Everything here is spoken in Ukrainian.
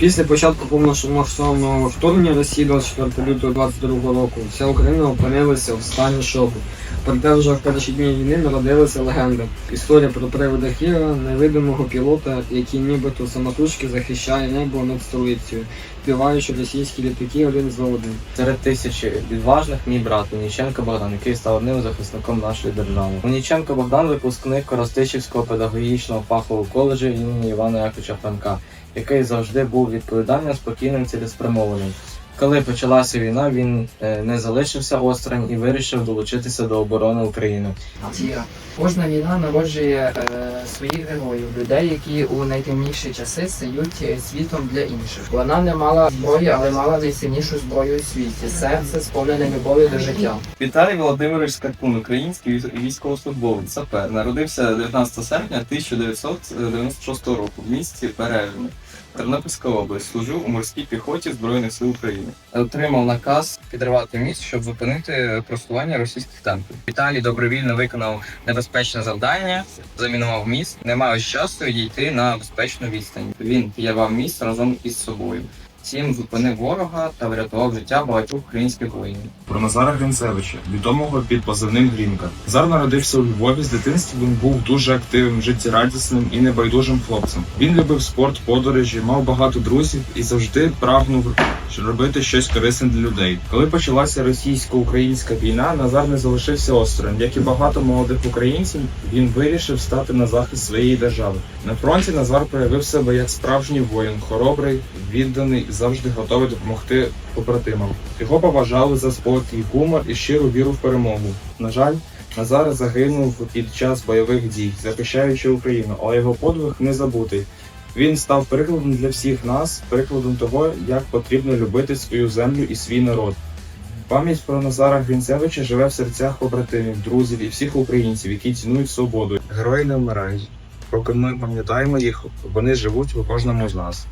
Після початку повномасштабного вторгнення Росії 24 лютого 22 року вся Україна опинилася в стані шоку. Проте вже в перші дні війни народилася легенда. Історія про привода Хіра, невидимого пілота, який нібито самотужки захищає небо над столицею, співаючи російські літаки один за одним. Серед тисячі відважних мій брат Уніченко Богдан, який став одним захисником нашої держави. Уніченко Богдан випускник Коростишівського педагогічного фахового коледжу імені Івана Яковича Франка, який завжди був відповідальним, спокійним, цілеспрямованим. Коли почалася війна, він е, не залишився осторонь і вирішив долучитися до оборони України. Кожна війна народжує е, своїх героїв, людей, які у найтемніші часи стають е, світом для інших. Вона не мала зброї, але мала найсильнішу зброю у світі серце, сповнене любові до життя. Віталій Володимирович Скарпун, український військ- військовослужбовець, сапер, народився 19 серпня 1996 року в місті Пережне, Тернопільська область. Служив у морській піхоті Збройних сил України. Отримав наказ підривати міст, щоб зупинити просування російських танків. Віталій добровільно виконав небезпечне завдання, замінував міст, не маючи часу дійти на безпечну відстань. Він підірвав міст разом із собою. Цим зупинив ворога та врятував життя багатьох українських воїнів. Про Назара Гринцевича, відомого під позивним Грінка. Назар народився у Львові. З дитинства він був дуже активним, життєрадісним і небайдужим хлопцем. Він любив спорт, подорожі, мав багато друзів і завжди прагнув робити щось корисне для людей. Коли почалася російсько-українська війна, Назар не залишився осторонь. Як і багато молодих українців, він вирішив стати на захист своєї держави. На фронті Назар проявив себе як справжній воїн, хоробрий, відданий, завжди готовий допомогти побратимам. Його поважали за спокій, гумор і щиру віру в перемогу. На жаль, Назар загинув під час бойових дій, захищаючи Україну, але його подвиг не забутий. Він став прикладом для всіх нас, прикладом того, як потрібно любити свою землю і свій народ. Пам'ять про Назара Грінцевича живе в серцях побратимів, друзів і всіх українців, які цінують свободу. Герої не вмирають. Поки ми пам'ятаємо їх, вони живуть у кожному з нас.